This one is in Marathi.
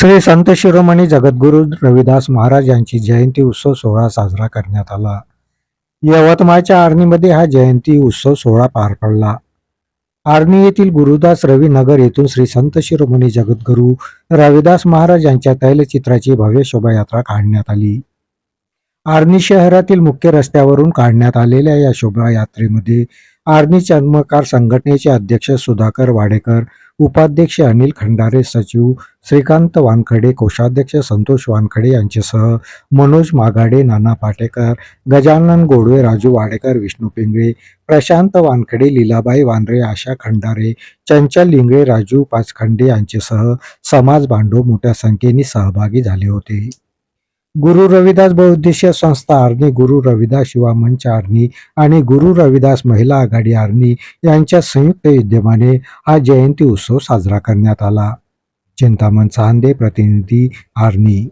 श्री संत शिरोमणी जगद्गुरू रविदास महाराज यांची जयंती उत्सव सोहळा साजरा करण्यात आला. यवतमाळच्या आर्णीमध्ये हा जयंती उत्सव सोहळा पार पडला. आर्णी येथील गुरुदास रवी नगर येथून श्री संत शिरोमणी जगद्गुरू रविदास महाराज यांच्या तैलचित्राची भव्य शोभायात्रा काढण्यात आली. आर्णी शहरातील मुख्य रस्त्यावरून काढण्यात आलेल्या या शोभायात्रेमध्ये आर्णी चर्मकार संघटनेचे अध्यक्ष सुधाकर वाडेकर उपाध्यक्ष अनिल खंडारे सचिव श्रीकांत वानखडे कोषाध्यक्ष संतोष वानखडे यांच्यासह मनोज मागाडे नाना पाटेकर गजानन गोडवे राजू वाडेकर विष्णू पिंगळे प्रशांत वानखडे लीलाबाई वानरे आशा खंडारे चंचल लिंगळे राजू पाचखंडे यांच्यासह समाज बांधव मोठ्या संख्येने सहभागी झाले होते. गुरु रविदास बहुउद्देशीय संस्था आर्नी गुरु रविदास शिवा मंच आर्नी आणि गुरु रविदास महिला आघाडी आर्नी यांच्या संयुक्त विद्यमाने हा जयंती उत्सव साजरा करण्यात आला. चिंतामण चांदे प्रतिनिधी आर्नी